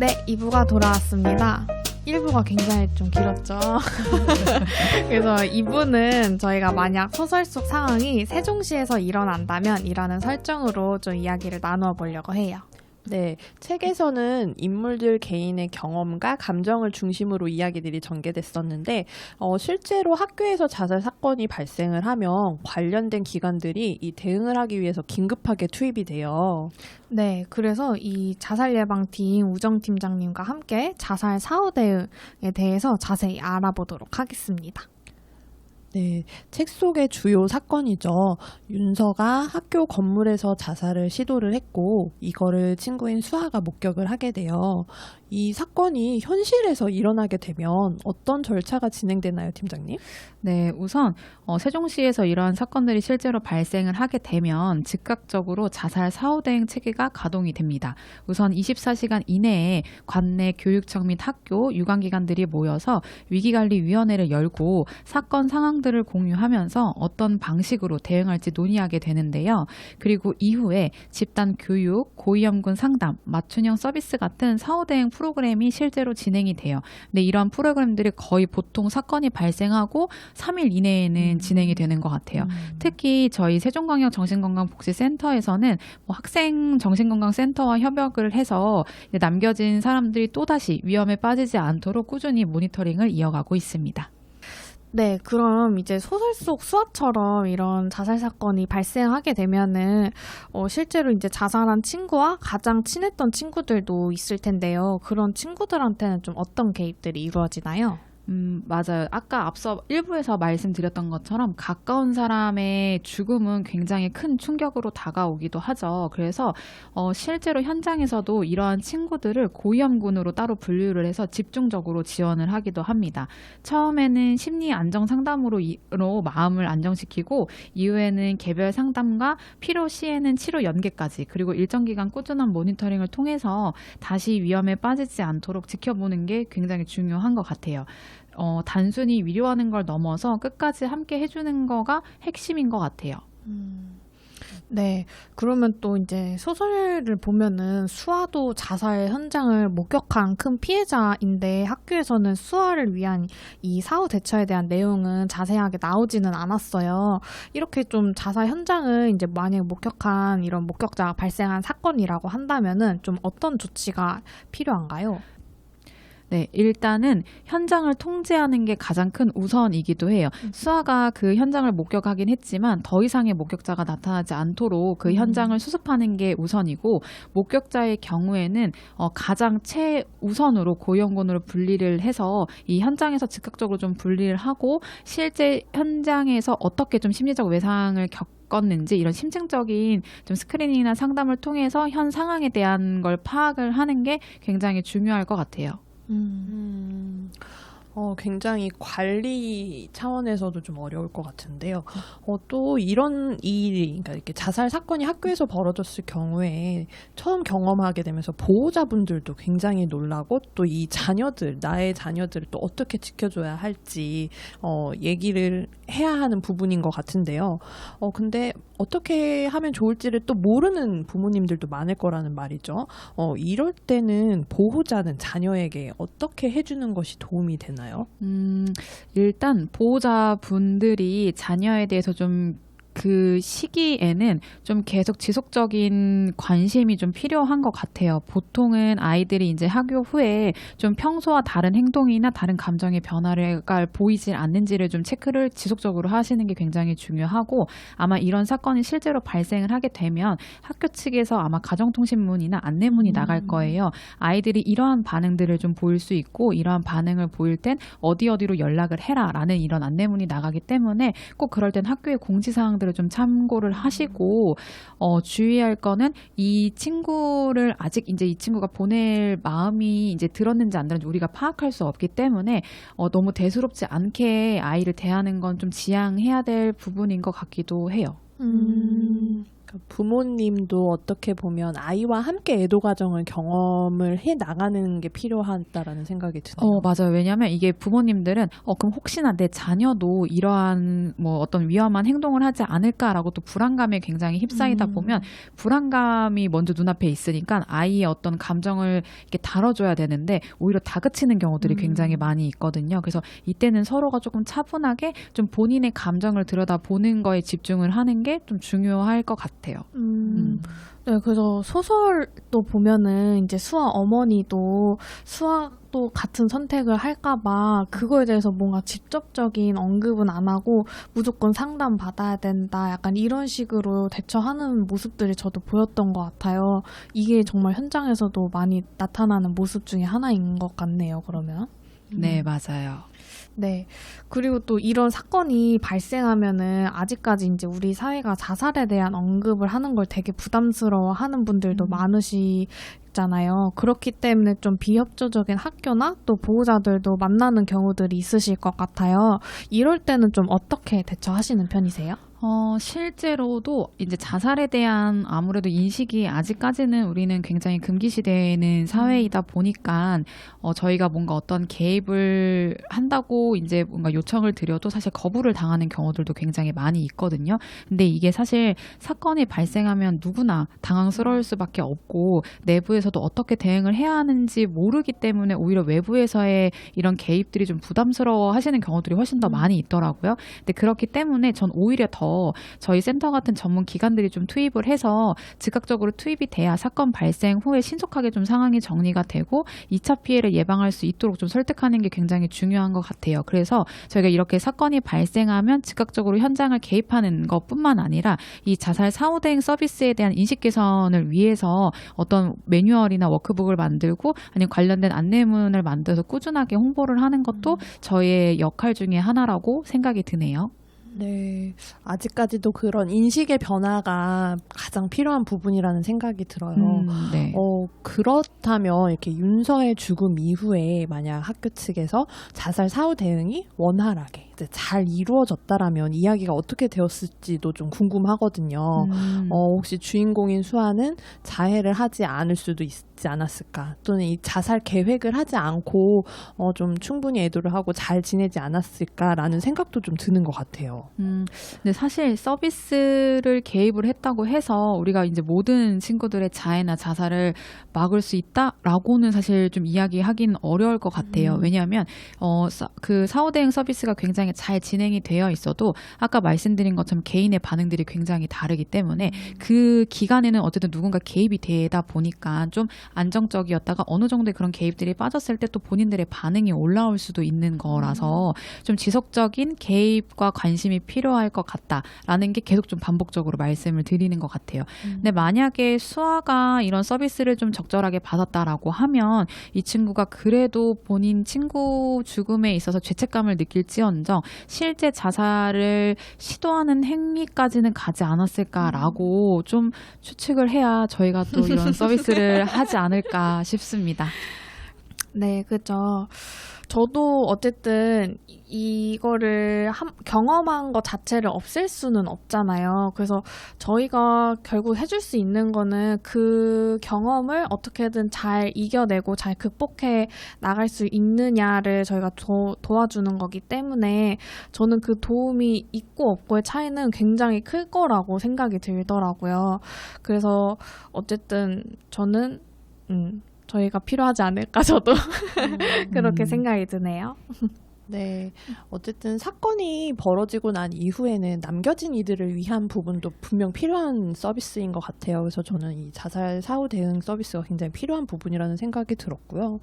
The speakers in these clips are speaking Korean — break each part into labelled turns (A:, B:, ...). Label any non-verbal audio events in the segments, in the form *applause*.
A: 네, 2부가 돌아왔습니다. 1부가 굉장히 좀 길었죠. *laughs* 그래서 2부는 저희가 만약 소설 속 상황이 세종시에서 일어난다면 이라는 설정으로 좀 이야기를 나누어 보려고 해요.
B: 네, 책에서는 인물들 개인의 경험과 감정을 중심으로 이야기들이 전개됐었는데, 어, 실제로 학교에서 자살 사건이 발생을 하면 관련된 기관들이 이 대응을 하기 위해서 긴급하게 투입이 돼요.
A: 네, 그래서 이 자살 예방팀 우정 팀장님과 함께 자살 사후 대응에 대해서 자세히 알아보도록 하겠습니다.
B: 네, 책 속의 주요 사건이죠. 윤서가 학교 건물에서 자살을 시도를 했고, 이거를 친구인 수아가 목격을 하게 돼요. 이 사건이 현실에서 일어나게 되면 어떤 절차가 진행되나요, 팀장님?
C: 네, 우선 어, 세종시에서 이러한 사건들이 실제로 발생을 하게 되면 즉각적으로 자살 사후 대응 체계가 가동이 됩니다. 우선 24시간 이내에 관내 교육청 및 학교 유관기관들이 모여서 위기관리위원회를 열고 사건 상황들을 공유하면서 어떤 방식으로 대응할지 논의하게 되는데요. 그리고 이후에 집단 교육, 고위험군 상담, 맞춤형 서비스 같은 사후 대응 프로그램이 실제로 진행이 돼요. 근데 이러한 프로그램들이 거의 보통 사건이 발생하고 3일 이내에는 진행이 되는 것 같아요. 특히 저희 세종광역 정신건강복지센터에서는 뭐 학생 정신건강센터와 협력을 해서 남겨진 사람들이 또다시 위험에 빠지지 않도록 꾸준히 모니터링을 이어가고 있습니다.
A: 네, 그럼 이제 소설 속 수아처럼 이런 자살 사건이 발생하게 되면은 어, 실제로 이제 자살한 친구와 가장 친했던 친구들도 있을 텐데요. 그런 친구들한테는 좀 어떤 개입들이 이루어지나요?
C: 음, 맞아요. 아까 앞서 일부에서 말씀드렸던 것처럼 가까운 사람의 죽음은 굉장히 큰 충격으로 다가오기도 하죠. 그래서 어, 실제로 현장에서도 이러한 친구들을 고위험군으로 따로 분류를 해서 집중적으로 지원을 하기도 합니다. 처음에는 심리 안정 상담으로 로 마음을 안정시키고 이후에는 개별 상담과 필요 시에는 치료 연계까지 그리고 일정 기간 꾸준한 모니터링을 통해서 다시 위험에 빠지지 않도록 지켜보는 게 굉장히 중요한 것 같아요. 어, 단순히 위로하는 걸 넘어서 끝까지 함께 해주는 거가 핵심인 것 같아요.
A: 네, 그러면 또 이제 소설을 보면은 수아도 자살 현장을 목격한 큰 피해자인데 학교에서는 수아를 위한 이 사후 대처에 대한 내용은 자세하게 나오지는 않았어요. 이렇게 좀 자살 현장을 이제 만약 목격한 이런 목격자가 발생한 사건이라고 한다면은 좀 어떤 조치가 필요한가요?
C: 네, 일단은 현장을 통제하는 게 가장 큰 우선이기도 해요. 수아가 그 현장을 목격하긴 했지만 더 이상의 목격자가 나타나지 않도록 그
A: 음.
C: 현장을 수습하는 게 우선이고 목격자의 경우에는 어, 가장 최우선으로 고위험군으로 분리를 해서 이 현장에서 즉각적으로 좀 분리를 하고 실제 현장에서 어떻게 좀 심리적 외상을 겪 겪었는지 이런 심층적인 좀 스크리닝이나 상담을 통해서 현 상황에 대한 걸 파악을 하는 게 굉장히 중요할 것 같아요.
B: 음, 어, 굉장히 관리 차원에서도 좀 어려울 것 같은데요. 어, 또 이런 일이, 그러니까 이렇게 자살 사건이 학교에서 벌어졌을 경우에 처음 경험하게 되면서 보호자분들도 굉장히 놀라고 또 이 자녀들, 나의 자녀들을 또 어떻게 지켜줘야 할지, 어, 얘기를 해야 하는 부분인 것 같은데요. 어, 근데 어떻게 하면 좋을지를 또 모르는 부모님들도 많을 거라는 말이죠. 어, 이럴 때는 보호자는 자녀에게 어떻게 해주는 것이 도움이 되나 요?
C: 음, 일단 보호자분들이 자녀에 대해서 좀 그 시기에는 좀 계속 지속적인 관심이 좀 필요한 것 같아요. 보통은 아이들이 이제 학교 후에 좀 평소와 다른 행동이나 다른 감정의 변화가 보이질 않는지를 좀 체크를 지속적으로 하시는 게 굉장히 중요하고 아마 이런 사건이 실제로 발생을 하게 되면 학교 측에서 아마 가정통신문이나 안내문이 나갈 거예요. 아이들이 이러한 반응들을 좀 보일 수 있고 이러한 반응을 보일 땐 어디 어디로 연락을 해라라는 이런 안내문이 나가기 때문에 꼭 그럴 땐 학교의 공지사항 들을 좀 참고를 하시고 어, 주의할 거는 이 친구를 아직 이제 이 친구가 보낼 마음이 이제 들었는지 안 들었는지 우리가 파악할 수 없기 때문에 어, 너무 대수롭지 않게 아이를 대하는 건 좀 지양해야 될 부분인 것 같기도 해요.
A: 음,
B: 부모님도 어떻게 보면 아이와 함께 애도 과정을 경험을 해 나가는 게 필요하다라는 생각이 드네요.
C: 어, 맞아요. 왜냐하면 이게 부모님들은 어, 그럼 혹시나 내 자녀도 이러한 뭐 어떤 위험한 행동을 하지 않을까라고 또 불안감에 굉장히 휩싸이다
B: 음.
C: 보면 불안감이 먼저 눈앞에 있으니까 아이의 어떤 감정을 이렇게 다뤄줘야 되는데 오히려 다그치는 경우들이
B: 음.
C: 굉장히 많이 있거든요. 그래서 이때는 서로가 조금 차분하게 좀 본인의 감정을 들여다 보는 거에 집중을 하는 게 좀 중요할 것 같아요.
A: 음, 네, 그래서 소설도 보면은 이제 수아 어머니도 수아도 같은 선택을 할까봐 그거에 대해서 뭔가 직접적인 언급은 안 하고 무조건 상담 받아야 된다. 약간 이런 식으로 대처하는 모습들이 저도 보였던 것 같아요. 이게 정말 현장에서도 많이 나타나는 모습 중에 하나인 것 같네요, 그러면.
C: 네, 맞아요.
A: 네. 그리고 또 이런 사건이 발생하면은 아직까지 이제 우리 사회가 자살에 대한 언급을 하는 걸 되게 부담스러워 하는 분들도
C: 음.
A: 많으시잖아요. 그렇기 때문에 좀 비협조적인 학교나 또 보호자들도 만나는 경우들이 있으실 것 같아요. 이럴 때는 좀 어떻게 대처하시는 편이세요?
C: 어, 실제로도 이제 자살에 대한 아무래도 인식이 아직까지는 우리는 굉장히 금기시되는 사회이다 보니까 어, 저희가 뭔가 어떤 개입을 한다고 이제 뭔가 요청을 드려도 사실 거부를 당하는 경우들도 굉장히 많이 있거든요. 근데 이게 사실 사건이 발생하면 누구나 당황스러울 수밖에 없고 내부에서도 어떻게 대응을 해야 하는지 모르기 때문에 오히려 외부에서의 이런 개입들이 좀 부담스러워 하시는 경우들이 훨씬 더
A: 음.
C: 많이 있더라고요. 근데 그렇기 때문에 전 오히려 더 저희 센터 같은 전문 기관들이 좀 투입을 해서 즉각적으로 투입이 돼야 사건 발생 후에 신속하게 좀 상황이 정리가 되고 2차 피해를 예방할 수 있도록 좀 설득하는 게 굉장히 중요한 것 같아요. 그래서 저희가 이렇게 사건이 발생하면 즉각적으로 현장을 개입하는 것뿐만 아니라 이 자살 사후 대응 서비스에 대한 인식 개선을 위해서 어떤 매뉴얼이나 워크북을 만들고 아니면 관련된 안내문을 만들어서 꾸준하게 홍보를 하는 것도 저희의 역할 중에 하나라고 생각이 드네요.
B: 네. 아직까지도 그런 인식의 변화가 가장 필요한 부분이라는 생각이 들어요.
C: 음, 네.
B: 어, 그렇다면 이렇게 윤서의 죽음 이후에 만약 학교 측에서 자살 사후 대응이 원활하게 이제 잘 이루어졌다라면 이야기가 어떻게 되었을지도 좀 궁금하거든요.
C: 음.
B: 어, 혹시 주인공인 수아는 자해를 하지 않을 수도 있지 않았을까? 또는 이 자살 계획을 하지 않고 어, 좀 충분히 애도를 하고 잘 지내지 않았을까라는 생각도 좀 드는 것 같아요.
C: 음, 근데 사실 서비스를 개입을 했다고 해서 우리가 이제 모든 친구들의 자해나 자살을 막을 수 있다라고는 사실 좀 이야기하기는 어려울 것 같아요.
B: 음.
C: 왜냐하면 어, 사- 그 사후 대응 서비스가 굉장히 잘 진행이 되어 있어도 아까 말씀드린 것처럼 개인의 반응들이 굉장히 다르기 때문에 그 기간에는 어쨌든 누군가 개입이 되다 보니까 좀 안정적이었다가 어느 정도의 그런 개입들이 빠졌을 때 또 본인들의 반응이 올라올 수도 있는 거라서 좀 지속적인 개입과 관심이 필요할 것 같다라는 게 계속 좀 반복적으로 말씀을 드리는 것 같아요. 근데 만약에 수아가 이런 서비스를 좀 적절하게 받았다라고 하면 이 친구가 그래도 본인 친구 죽음에 있어서 죄책감을 느낄지언정 실제 자살을 시도하는 행위까지는 가지 않았을까라고 좀 추측을 해야 저희가 또 이런 *laughs* 서비스를 하지 않을까 싶습니다.
A: 네, 그죠. 저도 어쨌든 이- 이거를 한- 경험한 것 자체를 없앨 수는 없잖아요. 그래서 저희가 결국 해줄 수 있는 거는 그 경험을 어떻게든 잘 이겨내고 잘 극복해 나갈 수 있느냐를 저희가 도, 도와주는 거기 때문에 저는 그 도움이 있고 없고의 차이는 굉장히 클 거라고 생각이 들더라고요. 그래서 어쨌든 저는 음, 저희가 필요하지 않을까 저도 *laughs* 그렇게
C: 음.
A: 생각이 드네요. *laughs*
B: 네. 어쨌든 사건이 벌어지고 난 이후에는 남겨진 이들을 위한 부분도 분명 필요한 서비스인 것 같아요. 그래서 저는 이 자살 사후 대응 서비스가 굉장히 필요한 부분이라는 생각이 들었고요.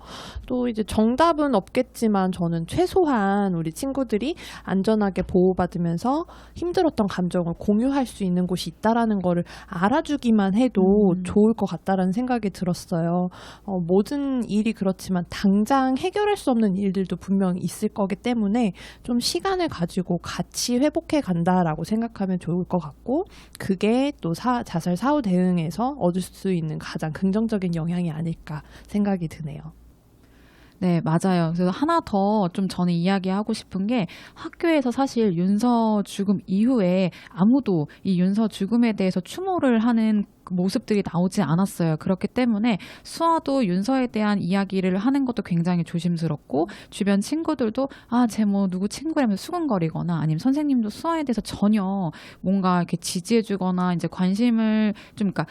B: 또 이제 정답은 없겠지만 저는 최소한 우리 친구들이 안전하게 보호받으면서 힘들었던 감정을 공유할 수 있는 곳이 있다라는 거를 알아주기만 해도
C: 음.
B: 좋을 것 같다라는 생각이 들었어요. 어, 모든 일이 그렇지만 당장 해결할 수 없는 일들도 분명히 있을 거기 때문에 좀 시간을 가지고 같이 회복해 간다라고 생각하면 좋을 것 같고 그게 또 사- 자살 사후 대응에서 얻을 수 있는 가장 긍정적인 영향이 아닐까 생각이 드네요.
C: 네, 맞아요. 그래서 하나 더 좀 저는 이야기하고 싶은 게 학교에서 사실 윤서 죽음 이후에 아무도 이 윤서 죽음에 대해서 추모를 하는 그 모습들이 나오지 않았어요. 그렇기 때문에 수아도 윤서에 대한 이야기를 하는 것도 굉장히 조심스럽고 주변 친구들도 아, 쟤 뭐 누구 친구라면서 수근거리거나 아니면 선생님도 수아에 대해서 전혀 뭔가 이렇게 지지해주거나 이제 관심을 좀 그러니까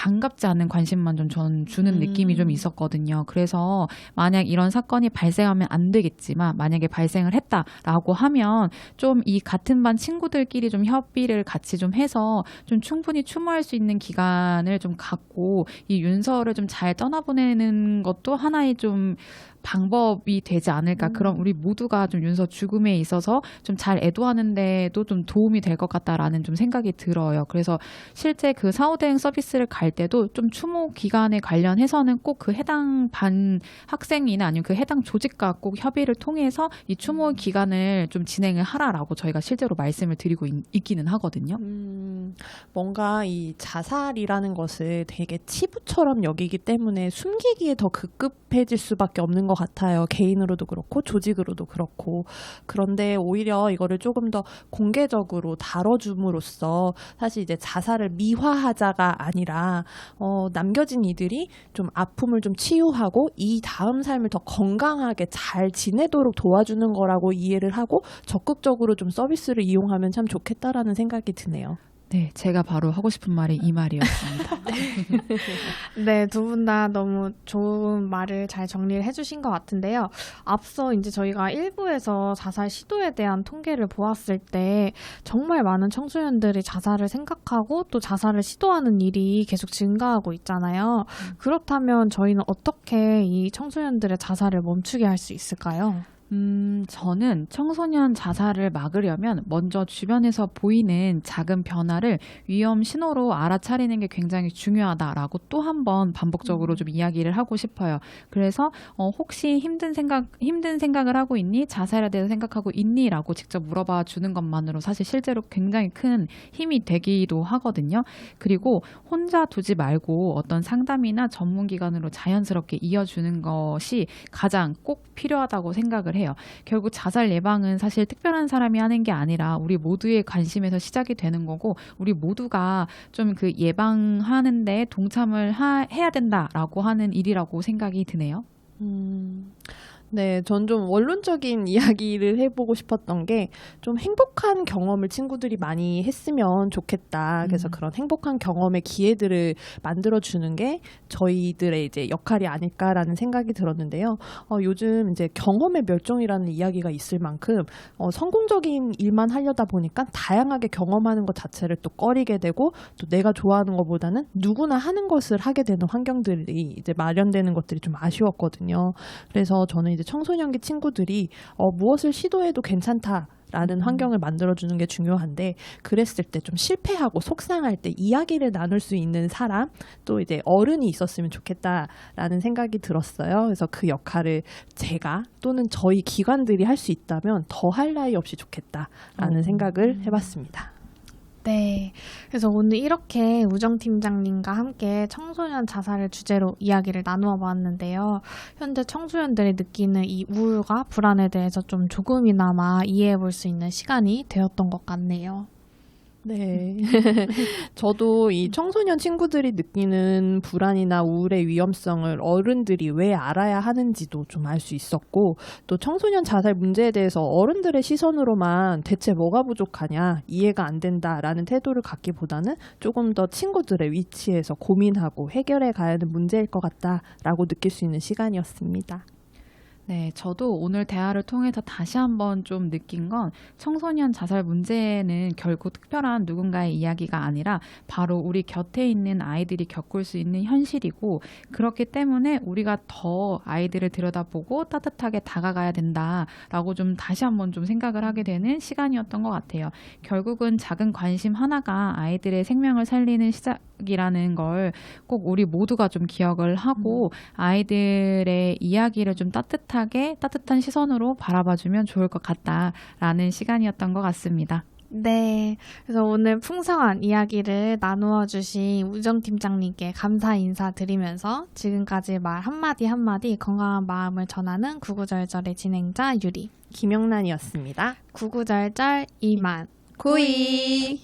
C: 반갑지 않은 관심만 좀전 주는
B: 음.
C: 느낌이 좀 있었거든요. 그래서 만약 이런 사건이 발생하면 안 되겠지만 만약에 발생을 했다라고 하면 좀 이 같은 반 친구들끼리 좀 협의를 같이 좀 해서 좀 충분히 추모할 수 있는 기간을 좀 갖고 이 윤서를 좀 잘 떠나보내는 것도 하나의 좀 방법이 되지 않을까.
B: 음.
C: 그럼 우리 모두가 좀 윤서 죽음에 있어서 좀 잘 애도하는데도 좀 도움이 될 것 같다라는 좀 생각이 들어요. 그래서 실제 그 사후대응 서비스를 갈 때도 좀 추모 기간에 관련해서는 꼭 그 해당 반 학생이나 아니면 그 해당 조직과 꼭 협의를 통해서 이 추모 기간을 좀 진행을 하라라고 저희가 실제로 말씀을 드리고 있, 있기는 하거든요.
B: 음, 뭔가 이 자살이라는 것을 되게 치부처럼 여기기 때문에 숨기기에 더 급급해질 수밖에 없는 것 같아요. 개인으로도 그렇고 조직으로도 그렇고. 그런데 오히려 이거를 조금 더 공개적으로 다뤄줌으로써 사실 이제 자살을 미화하자가 아니라 어, 남겨진 이들이 좀 아픔을 좀 치유하고 이 다음 삶을 더 건강하게 잘 지내도록 도와주는 거라고 이해를 하고 적극적으로 좀 서비스를 이용하면 참 좋겠다라는 생각이 드네요.
C: 네, 제가 바로 하고 싶은 말이 이 말이었습니다. *laughs* *laughs*
A: 네, 두 분 다 너무 좋은 말을 잘 정리를 해주신 것 같은데요. 앞서 이제 저희가 일부에서 자살 시도에 대한 통계를 보았을 때 정말 많은 청소년들이 자살을 생각하고 또 자살을 시도하는 일이 계속 증가하고 있잖아요. 그렇다면 저희는 어떻게 이 청소년들의 자살을 멈추게 할 수 있을까요?
C: 음, 저는 청소년 자살을 막으려면 먼저 주변에서 보이는 작은 변화를 위험 신호로 알아차리는 게 굉장히 중요하다라고 또 한 번 반복적으로 좀 이야기를 하고 싶어요. 그래서 어, 혹시 힘든 생각 힘든 생각을 하고 있니? 자살에 대해서 생각하고 있니?라고 직접 물어봐 주는 것만으로 사실 실제로 굉장히 큰 힘이 되기도 하거든요. 그리고 혼자 두지 말고 어떤 상담이나 전문 기관으로 자연스럽게 이어주는 것이 가장 꼭 필요하다고 생각을 해요. 결국 자살 예방은 사실 특별한 사람이 하는 게 아니라 우리 모두의 관심에서 시작이 되는 거고 우리 모두가 좀 그 예방하는데 동참을 하- 해야 된다라고 하는 일이라고 생각이 드네요.
B: 음, 네, 전 좀 원론적인 *laughs* 이야기를 해보고 싶었던 게 좀 행복한 경험을 친구들이 많이 했으면 좋겠다. 그래서
C: 음.
B: 그런 행복한 경험의 기회들을 만들어주는 게 저희들의 이제 역할이 아닐까라는 생각이 들었는데요. 어, 요즘 이제 경험의 멸종이라는 이야기가 있을 만큼 어, 성공적인 일만 하려다 보니까 다양하게 경험하는 것 자체를 또 꺼리게 되고 또 내가 좋아하는 것보다는 누구나 하는 것을 하게 되는 환경들이 이제 마련되는 것들이 좀 아쉬웠거든요. 그래서 저는 이제 청소년기 친구들이 어, 무엇을 시도해도 괜찮다. 라는 환경을 만들어주는 게 중요한데 그랬을 때 좀 실패하고 속상할 때 이야기를 나눌 수 있는 사람 또 이제 어른이 있었으면 좋겠다라는 생각이 들었어요. 그래서 그 역할을 제가 또는 저희 기관들이 할 수 있다면 더 할 나위 없이 좋겠다라는
C: 음.
B: 생각을 해봤습니다.
A: 네. 그래서 오늘 이렇게 우정 팀장님과 함께 청소년 자살을 주제로 이야기를 나누어 보았는데요. 현재 청소년들이 느끼는 이 우울과 불안에 대해서 좀 조금이나마 이해해 볼 수 있는 시간이 되었던 것 같네요.
B: 네. *laughs* 저도 이 청소년 친구들이 느끼는 불안이나 우울의 위험성을 어른들이 왜 알아야 하는지도 좀 알 수 있었고, 또 청소년 자살 문제에 대해서 어른들의 시선으로만 대체 뭐가 부족하냐, 이해가 안 된다라는 태도를 갖기보다는 조금 더 친구들의 위치에서 고민하고 해결해 가야 하는 문제일 것 같다라고 느낄 수 있는 시간이었습니다.
C: 네, 저도 오늘 대화를 통해서 다시 한번 좀 느낀 건 청소년 자살 문제는 결국 특별한 누군가의 이야기가 아니라 바로 우리 곁에 있는 아이들이 겪을 수 있는 현실이고 그렇기 때문에 우리가 더 아이들을 들여다보고 따뜻하게 다가가야 된다라고 좀 다시 한번 좀 생각을 하게 되는 시간이었던 것 같아요. 결국은 작은 관심 하나가 아이들의 생명을 살리는 시작 이라는 걸 꼭 우리 모두가 좀 기억을 하고 아이들의 이야기를 좀 따뜻하게 따뜻한 시선으로 바라봐주면 좋을 것 같다라는 시간이었던 것 같습니다.
A: 네. 그래서 오늘 풍성한 이야기를 나누어 주신 우정 팀장님께 감사 인사드리면서 지금까지 말 한마디 한마디 건강한 마음을 전하는 구구절절의 진행자 유리.
B: 김영란이었습니다.
A: 구구절절 이만.
B: 구이.